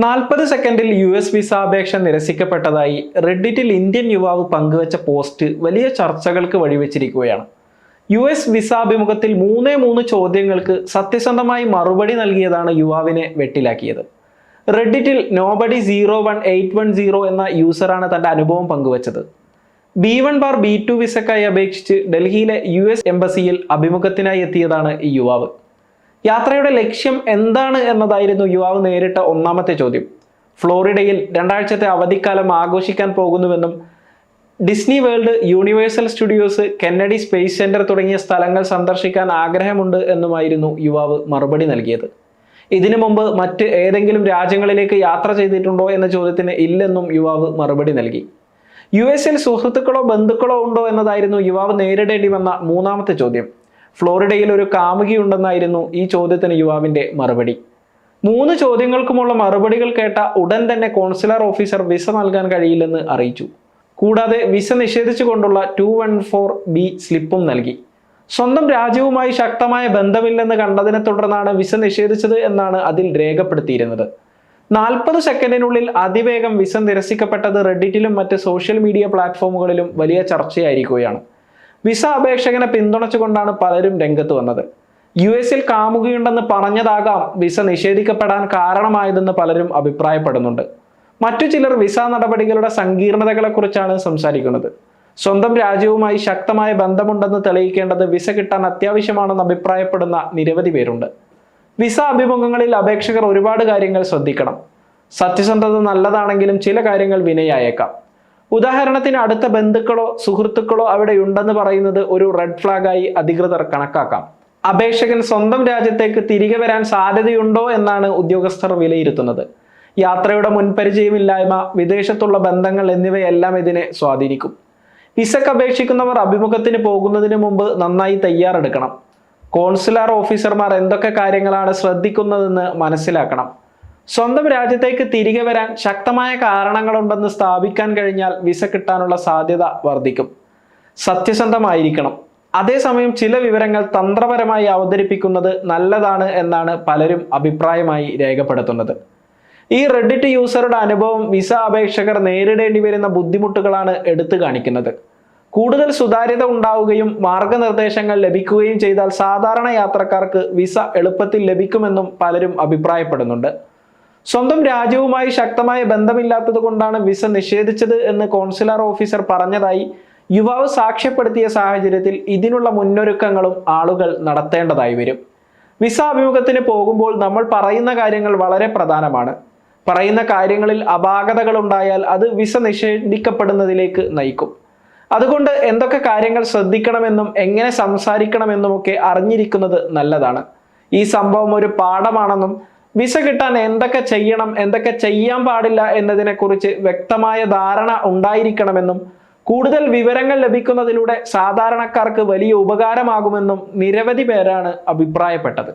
നാൽപ്പത് സെക്കൻഡിൽ U S visa അപേക്ഷ നിരസിക്കപ്പെട്ടതായി റെഡിറ്റിൽ ഇന്ത്യൻ യുവാവ് പങ്കുവച്ച പോസ്റ്റ് വലിയ ചർച്ചകൾക്ക് വഴിവെച്ചിരിക്കുകയാണ്. യു എസ് വിസ അഭിമുഖത്തിൽ മൂന്നേ മൂന്ന് ചോദ്യങ്ങൾക്ക് സത്യസന്ധമായി മറുപടി നൽകിയതാണ് യുവാവിനെ വെട്ടിലാക്കിയത്. റെഡിറ്റിൽ nobody zero one eight one zero എന്ന യൂസറാണ് തന്റെ അനുഭവം പങ്കുവച്ചത്. B one bar B two വിസക്കായി അപേക്ഷിച്ച് ഡൽഹിയിലെ യു എസ് എംബസിയിൽ അഭിമുഖത്തിനായി എത്തിയതാണ് ഈ യുവാവ്. യാത്രയുടെ ലക്ഷ്യം എന്താണ് എന്നതായിരുന്നു യുവാവ് നേരിട്ട ഒന്നാമത്തെ ചോദ്യം. ഫ്ലോറിഡയിൽ രണ്ടാഴ്ചത്തെ അവധിക്കാലം ആഘോഷിക്കാൻ പോകുന്നുവെന്നും Disney World Universal Studios Kennedy Space Center തുടങ്ങിയ സ്ഥലങ്ങൾ സന്ദർശിക്കാൻ ആഗ്രഹമുണ്ട് എന്നുമായിരുന്നു യുവാവ് മറുപടി നൽകിയത്. ഇതിനു മുമ്പ് മറ്റ് ഏതെങ്കിലും രാജ്യങ്ങളിലേക്ക് യാത്ര ചെയ്തിട്ടുണ്ടോ എന്ന ചോദ്യത്തിന് ഇല്ലെന്നും യുവാവ് മറുപടി നൽകി. യു എസിൽ സുഹൃത്തുക്കളോ ബന്ധുക്കളോ ഉണ്ടോ എന്നതായിരുന്നു യുവാവ് നേരിടേണ്ടി വന്ന മൂന്നാമത്തെ ചോദ്യം. ഫ്ലോറിഡയിൽ ഒരു കാമുകിയുണ്ടെന്നായിരുന്നു ഈ ചോദ്യത്തിന് യുവാവിന്റെ മറുപടി. മൂന്ന് ചോദ്യങ്ങൾക്കുമുള്ള മറുപടികൾ കേട്ട ഉടൻ തന്നെ കോൺസുലർ ഓഫീസർ വിസ നൽകാൻ കഴിയില്ലെന്ന് അറിയിച്ചു. കൂടാതെ വിസ നിഷേധിച്ചുകൊണ്ടുള്ള ടു വൺ ഫോർ ബി സ്ലിപ്പും നൽകി. സ്വന്തം രാജ്യവുമായി ശക്തമായ ബന്ധമില്ലെന്ന് കണ്ടതിനെ തുടർന്നാണ് വിസ നിഷേധിച്ചത് എന്നാണ് അതിൽ രേഖപ്പെടുത്തിയിരുന്നത്. നാൽപ്പത് സെക്കൻഡിനുള്ളിൽ അതിവേഗം വിസ നിരസിക്കപ്പെട്ടത് റെഡിറ്റിലും മറ്റ് സോഷ്യൽ മീഡിയ പ്ലാറ്റ്ഫോമുകളിലും വലിയ ചർച്ചയായിരിക്കുകയാണ്. വിസ അപേക്ഷകനെ പിന്തുണച്ചുകൊണ്ടാണ് പലരും രംഗത്ത് വന്നത്. യു എസിൽ കാമുകയുണ്ടെന്ന് പറഞ്ഞതാകാം വിസ നിഷേധിക്കപ്പെടാൻ കാരണമായതെന്ന് പലരും അഭിപ്രായപ്പെടുന്നുണ്ട്. മറ്റു ചിലർ വിസ നടപടികളുടെ സങ്കീർണതകളെക്കുറിച്ചാണ് സംസാരിക്കുന്നത്. സ്വന്തം രാജ്യവുമായി ശക്തമായ ബന്ധമുണ്ടെന്ന് തെളിയിക്കേണ്ടത് വിസ കിട്ടാൻ അത്യാവശ്യമാണെന്ന് അഭിപ്രായപ്പെടുന്ന നിരവധി പേരുണ്ട്. വിസ അഭിമുഖങ്ങളിൽ അപേക്ഷകർ ഒരുപാട് കാര്യങ്ങൾ ശ്രദ്ധിക്കണം. സത്യസന്ധത നല്ലതാണെങ്കിലും ചില കാര്യങ്ങൾ വിനയായേക്കാം. ഉദാഹരണത്തിന് അടുത്ത ബന്ധുക്കളോ സുഹൃത്തുക്കളോ അവിടെ ഉണ്ടെന്ന് പറയുന്നത് ഒരു റെഡ് ഫ്ലാഗായി അധികൃതർ കണക്കാക്കാം. അപേക്ഷകൻ സ്വന്തം രാജ്യത്തേക്ക് തിരികെ വരാൻ സാധ്യതയുണ്ടോ എന്നാണ് ഉദ്യോഗസ്ഥർ വിലയിരുത്തുന്നത്. യാത്രയുടെ മുൻപരിചയമില്ലായ്മ വിദേശത്തുള്ള ബന്ധങ്ങൾ എന്നിവയെല്ലാം ഇതിനെ സ്വാധീനിക്കും. വിസക്ക് അപേക്ഷിക്കുന്നവർ അഭിമുഖത്തിന് പോകുന്നതിന് മുമ്പ് നന്നായി തയ്യാറെടുക്കണം. കോൺസുലാർ ഓഫീസർമാർ എന്തൊക്കെ കാര്യങ്ങളാണ് ശ്രദ്ധിക്കുന്നതെന്ന് മനസ്സിലാക്കണം. സ്വന്തം രാജ്യത്തേക്ക് തിരികെ വരാൻ ശക്തമായ കാരണങ്ങളുണ്ടെന്ന് സ്ഥാപിക്കാൻ കഴിഞ്ഞാൽ വിസ കിട്ടാനുള്ള സാധ്യത വർദ്ധിക്കും. സത്യസന്ധമായിരിക്കണം. അതേസമയം ചില വിവരങ്ങൾ തന്ത്രപരമായി അവതരിപ്പിക്കുന്നത് നല്ലതാണ് എന്നാണ് പലരും അഭിപ്രായമായി രേഖപ്പെടുത്തുന്നത്. ഈ റെഡിറ്റ് യൂസറുടെ അനുഭവം വിസ അപേക്ഷകർ നേരിടേണ്ടി വരുന്ന ബുദ്ധിമുട്ടുകളാണ് എടുത്തു കാണിക്കുന്നത്. കൂടുതൽ സുതാര്യത ഉണ്ടാവുകയും മാർഗനിർദ്ദേശങ്ങൾ ലഭിക്കുകയും ചെയ്താൽ സാധാരണ യാത്രക്കാർക്ക് വിസ എളുപ്പത്തിൽ ലഭിക്കുമെന്നും പലരും അഭിപ്രായപ്പെടുന്നുണ്ട്. സ്വന്തം രാജ്യവുമായി ശക്തമായ ബന്ധമില്ലാത്തത് കൊണ്ടാണ് വിസ നിഷേധിച്ചത് എന്ന് കോൺസുലർ ഓഫീസർ പറഞ്ഞതായി യുവാവ് സാക്ഷ്യപ്പെടുത്തിയ സാഹചര്യത്തിൽ ഇതിനുള്ള മുന്നൊരുക്കങ്ങളും ആളുകൾ നടത്തേണ്ടതായി വരും. വിസ അഭിമുഖത്തിന് പോകുമ്പോൾ നമ്മൾ പറയുന്ന കാര്യങ്ങൾ വളരെ പ്രധാനമാണ്. പറയുന്ന കാര്യങ്ങളിൽ അപാകതകൾ ഉണ്ടായാൽ അത് വിസ നിഷേധിക്കപ്പെടുന്നതിലേക്ക് നയിക്കും. അതുകൊണ്ട് എന്തൊക്കെ കാര്യങ്ങൾ ശ്രദ്ധിക്കണമെന്നും എങ്ങനെ സംസാരിക്കണമെന്നുമൊക്കെ അറിഞ്ഞിരിക്കുന്നത് നല്ലതാണ്. ഈ സംഭവം ഒരു പാഠമാണെന്നും വിസ കിട്ടാൻ എന്തൊക്കെ ചെയ്യണം എന്തൊക്കെ ചെയ്യാൻ പാടില്ല എന്നതിനെക്കുറിച്ച് വ്യക്തമായ ധാരണ ഉണ്ടായിരിക്കണമെന്നും കൂടുതൽ വിവരങ്ങൾ ലഭിക്കുന്നതിലൂടെ സാധാരണക്കാർക്ക് വലിയ ഉപകാരമാകുമെന്നും നിരവധി പേരാണ് അഭിപ്രായപ്പെട്ടത്.